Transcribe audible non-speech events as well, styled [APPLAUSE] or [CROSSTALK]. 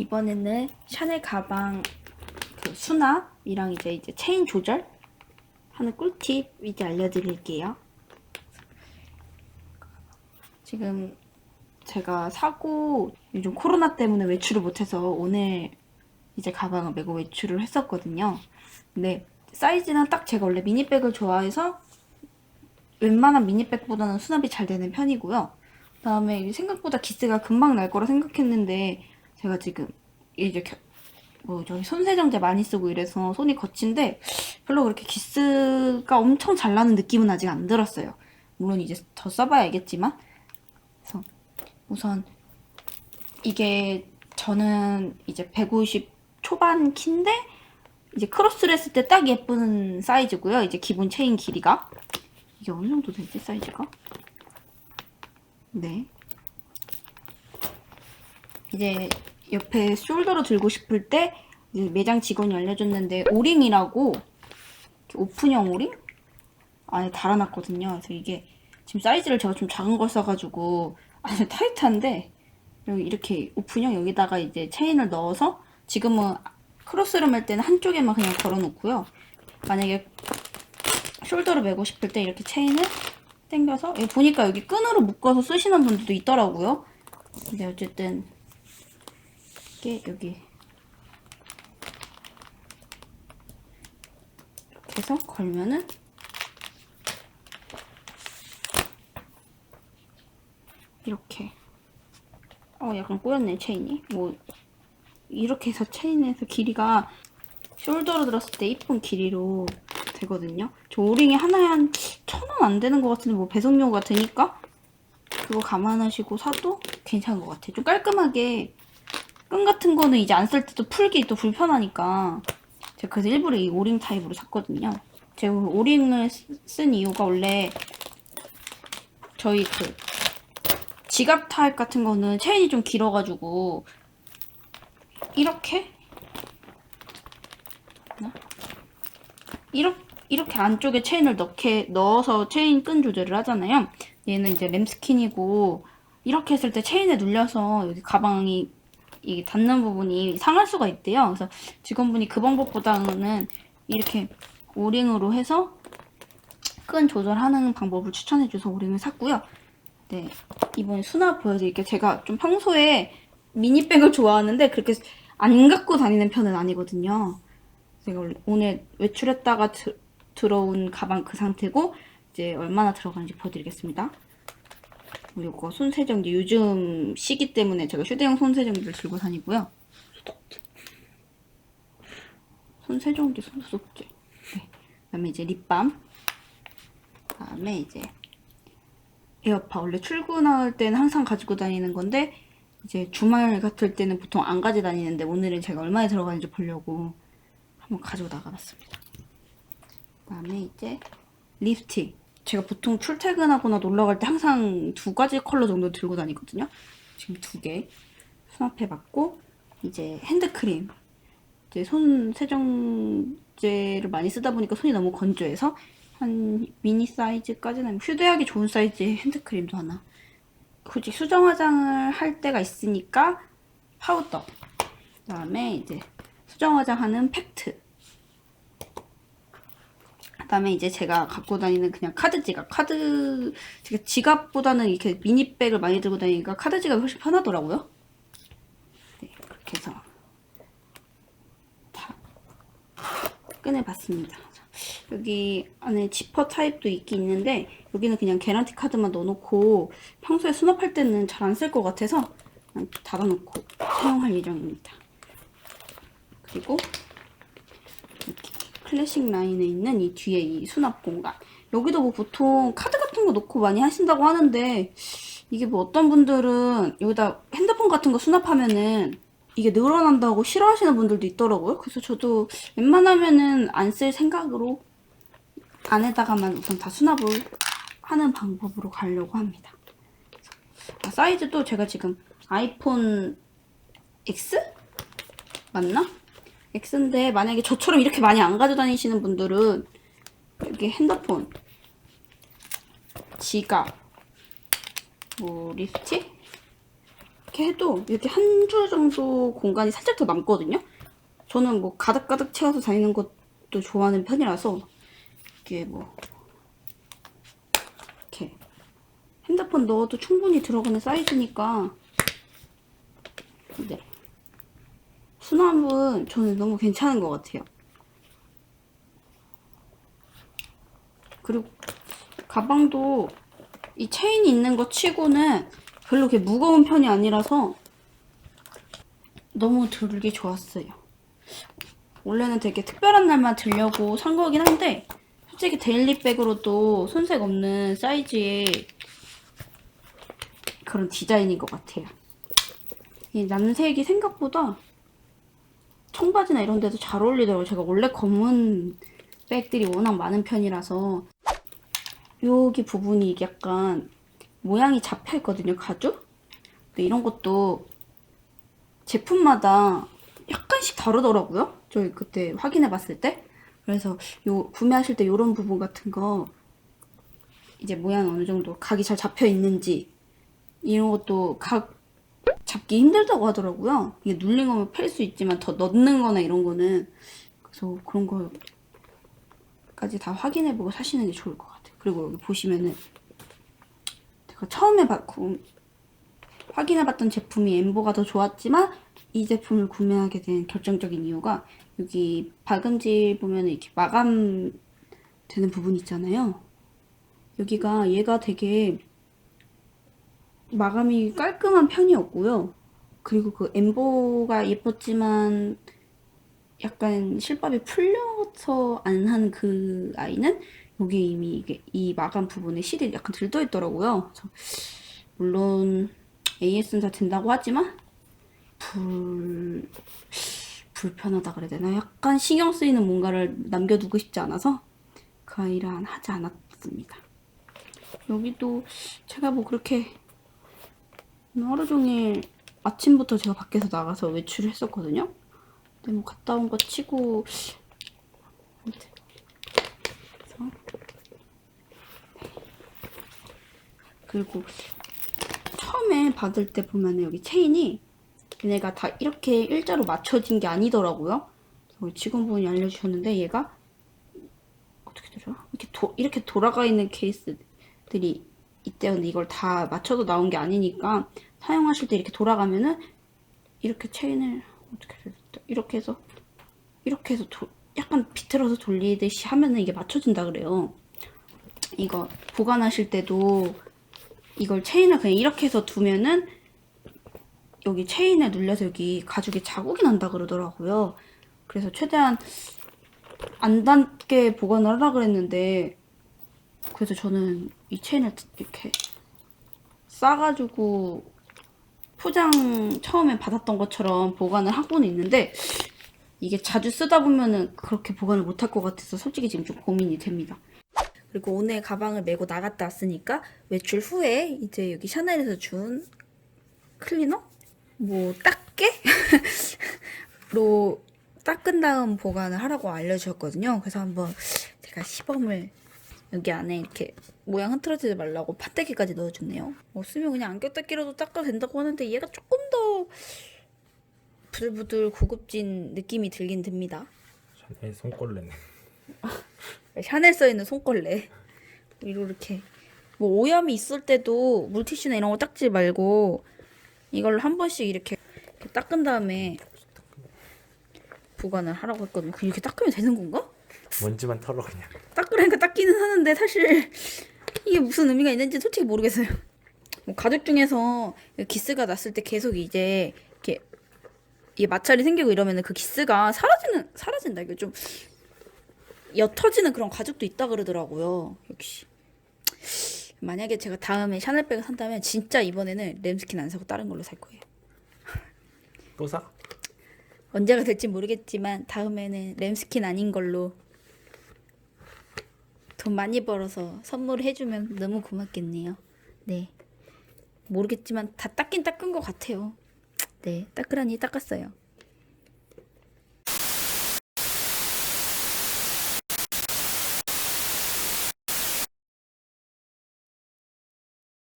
이번에는 샤넬 가방 그 수납이랑 이제 이제 체인 조절 하는 꿀팁 이제 알려드릴게요. 지금 제가 사고 요즘 코로나 때문에 외출을 못해서 오늘 이제 가방을 메고 외출을 했었거든요. 근데 사이즈는 딱 제가 원래 미니백을 좋아해서 웬만한 미니백보다는 수납이 잘 되는 편이고요. 그다음에 생각보다 기스가 금방 날 거라 생각했는데 제가 지금 이제 겨- 뭐 저기 손세정제 많이 쓰고 이래서 손이 거친데 별로 그렇게 기스가 엄청 잘 나는 느낌은 아직 안 들었어요. 물론 이제 더 써봐야 알겠지만 그래서 우선 이게 저는 이제 150 초반 키인데 이제 크로스를 했을 때 딱 예쁜 사이즈고요. 이제 기본 체인 길이가 이게 어느 정도 되지 사이즈가? 네. 이제 옆에 숄더로 들고 싶을 때 매장 직원이 알려줬는데 오링이라고 오픈형 오링 안에 달아놨거든요. 그래서 이게 지금 사이즈를 제가 좀 작은 걸 써가지고 아주 타이트한데 여기 이렇게 오픈형 여기다가 이제 체인을 넣어서 지금은 크로스를 맬 때는 한쪽에만 그냥 걸어놓고요. 만약에 숄더를 메고 싶을 때 이렇게 체인을 당겨서 여기 보니까 여기 끈으로 묶어서 쓰시는 분들도 있더라고요. 근데 어쨌든 이 게 여기 이렇게 해서 걸면은 이렇게 어 약간 꼬였네 체인이 뭐 이렇게 해서 체인에서 길이가 숄더로 들었을 때 이쁜 길이로 되거든요. 저 오링이 하나에 한 천 원 안 되는 것 같은데 뭐 배송료가 드니까 그거 감안하시고 사도 괜찮은 것 같아요. 좀 깔끔하게 끈 같은 거는 이제 안 쓸 때도 풀기 또 불편하니까 제가 그래서 일부러 이 오링 타입으로 샀거든요. 제가 오링을 쓰- 쓴 이유가 원래 저희 그 지갑 타입 같은 거는 체인이 좀 길어가지고 이렇게 이렇게 이렇게 안쪽에 체인을 넣게 넣어서 체인 끈 조절을 하잖아요. 얘는 이제 램스킨이고 이렇게 했을 때 체인에 눌려서 여기 가방이 이게 닿는 부분이 상할 수가 있대요. 그래서 직원분이 그 방법보다는 이렇게 오링으로 해서 끈 조절하는 방법을 추천해줘서 오링을 샀고요. 네 이번에 수납 보여드릴게요. 제가 좀 평소에 미니백을 좋아하는데 그렇게 안 갖고 다니는 편은 아니거든요. 제가 오늘 외출했다가 드- 들어온 가방 그 상태고 이제 얼마나 들어가는지 보여드리겠습니다. 그리고 손세정기 요즘 시기 때문에 제가 휴대용 손세정기를 들고 다니고요. 손세정기 손소독제. 네. 그다음에 이제 립밤. 그다음에 이제 에어팟 원래 출근할 때는 항상 가지고 다니는 건데 이제 주말 같을 때는 보통 안 가져 다니는데 오늘은 제가 얼마에 들어가는지 보려고 한번 가지고 나가봤습니다. 그다음에 이제 립스틱. 제가 보통 출퇴근하거나 놀러 갈 때 항상 두 가지 컬러 정도 들고 다니거든요. 지금 두 개 수납해봤고 이제 핸드크림. 이제 손 세정제를 많이 쓰다 보니까 손이 너무 건조해서 한 미니 사이즈까지는 휴대하기 좋은 사이즈의 핸드크림도 하나. 굳이 수정 화장을 할 때가 있으니까 파우더. 그 다음에 이제 수정 화장하는 팩트. 그다음에 이제 제가 갖고 다니는 그냥 카드 지갑. 카드 제가 지갑보다는 이렇게 미니백을 많이 들고 다니니까 카드 지갑이 훨씬 편하더라고요. 네, 그렇게 해서 다 꺼내봤습니다. 여기 안에 지퍼 타입도 있긴 있는데 여기는 그냥 계란티 카드만 넣어놓고 평소에 수납할 때는 잘 안 쓸 것 같아서 그냥 닫아놓고 사용할 예정입니다. 그리고 클래식 라인에 있는 이 뒤에 이 수납 공간 여기도 뭐 보통 카드 같은 거 넣고 많이 하신다고 하는데 이게 뭐 어떤 분들은 여기다 핸드폰 같은 거 수납하면은 이게 늘어난다고 싫어하시는 분들도 있더라고요. 그래서 저도 웬만하면은 안 쓸 생각으로 안에다가만 우선 다 수납을 하는 방법으로 가려고 합니다. 아, 사이즈도 제가 지금 아이폰 X? 맞나? X인데 만약에 저처럼 이렇게 많이 안 가져다니시는 분들은 여기 핸드폰, 지갑, 뭐 립스틱, 이렇게 해도 이렇게 한 줄 정도 공간이 살짝 더 남거든요. 저는 뭐 가득가득 채워서 다니는 것도 좋아하는 편이라서 이게 뭐 이렇게 핸드폰 넣어도 충분히 들어가는 사이즈니까 네. 수납은 저는 너무 괜찮은 것 같아요. 그리고 가방도 이 체인이 있는 것 치고는 별로 그렇게 무거운 편이 아니라서 너무 들기 좋았어요. 원래는 되게 특별한 날만 들려고 산 거긴 한데 솔직히 데일리백으로도 손색 없는 사이즈의 그런 디자인인 것 같아요. 이 남색이 생각보다 청바지나 이런 데도 잘 어울리더라고요. 제가 원래 검은 백들이 워낙 많은 편이라서 여기 부분이 약간 모양이 잡혀 있거든요. 가죽? 근데 이런 것도 제품마다 약간씩 다르더라고요. 저희 그때 확인해 봤을 때. 그래서 요 구매하실 때 이런 부분 같은 거 이제 모양 어느 정도 각이 잘 잡혀 있는지 이런 것도 각 잡기 힘들다고 하더라고요. 이게 눌린 거면 팰수 있지만 더 넣는 거나 이런 거는 그래서 그런 거까지 다 확인해 보고 사시는 게 좋을 것 같아요. 그리고 여기 보시면은 제가 처음에 바, 구, 확인해 봤던 제품이 엠보가 더 좋았지만 이 제품을 구매하게 된 결정적인 이유가 여기 박음질 보면 이렇게 마감 되는 부분 있잖아요. 여기가 얘가 되게 마감이 깔끔한 편이었고요. 그리고 그 엠보가 예뻤지만 약간 실밥이 풀려서 안 한 그 아이는 여기 이미 이게 이 마감 부분에 실이 약간 들떠 있더라고요. 물론 AS는 다 된다고 하지만 불 불편하다 그래야 되나? 약간 신경 쓰이는 뭔가를 남겨두고 싶지 않아서 그 아이를 하지 않았습니다. 여기도 제가 뭐 그렇게 하루 종일 아침부터 제가 밖에서 나가서 외출을 했었거든요. 근데 뭐 갔다 온 거 치고. 그리고 처음에 받을 때 보면 여기 체인이 얘네가 다 이렇게 일자로 맞춰진 게 아니더라고요. 그래서 직원분이 알려주셨는데 얘가 어떻게 되죠? 이렇게 도, 이렇게 돌아가 있는 케이스들이 근데 이걸 다 맞춰서 나온 게 아니니까 사용하실 때 이렇게 돌아가면은 이렇게 체인을 어떻게? 이렇게 해서 이렇게 해서 도, 약간 비틀어서 돌리듯이 하면은 이게 맞춰진다 그래요. 이거 보관하실 때도 이걸 체인을 그냥 이렇게 해서 두면은 여기 체인에 눌려서 여기 가죽에 자국이 난다 그러더라고요. 그래서 최대한 안 닿게 보관을 하라 그랬는데 그래서 저는 이 체인을 이렇게 싸가지고 포장 처음에 받았던 것처럼 보관을 하고는 있는데 이게 자주 쓰다 보면은 그렇게 보관을 못할 것 같아서 솔직히 지금 좀 고민이 됩니다. 그리고 오늘 가방을 메고 나갔다 왔으니까 외출 후에 이제 여기 샤넬에서 준 클리너? 뭐 닦게? [LAUGHS] 로 닦은 다음 보관을 하라고 알려주셨거든요. 그래서 한번 제가 시범을 여기 안에 이렇게 모양 흐트러지지 말라고 판때기까지 넣어줬네요. 뭐 쓰면 그냥 안경 닦기라도 닦아도 된다고 하는데 얘가 조금 더 부들부들 고급진 느낌이 들긴 듭니다. 샤넬 손걸레네. [LAUGHS] 샤넬 써있는 손걸레. 위로 이렇게 뭐 오염이 있을 때도 물티슈나 이런 거 닦지 말고 이걸로 한 번씩 이렇게, 이렇게 닦은 다음에 보관을 하라고 했거든요. 이렇게 닦으면 되는 건가? 먼지만 털어 그냥. 닦 으라니까 닦기는 하는데 사실 이게 무슨 의미가 있는지 솔직히 모르겠어요. 뭐 가죽 중에서 기스가 났을 때 계속 이제 이렇게 이게 마찰이 생기고 이러면은 그 기스가 사라지는 사라진다. 이게 좀 옅어지는 그런 가죽도 있다 그러더라고요. 역시 만약에 제가 다음에 샤넬백을 산다면 진짜 이번에는 램스킨 안 사고 다른 걸로 살 거예요. 또 사? 언제가 될지 모르겠지만 다음에는 램스킨 아닌 걸로 돈 많이 벌어서 선물을 해주면 너무 고맙겠네요. 네. 모르겠지만 다 닦긴 닦은 것 같아요. 네, 닦으라니 닦았어요.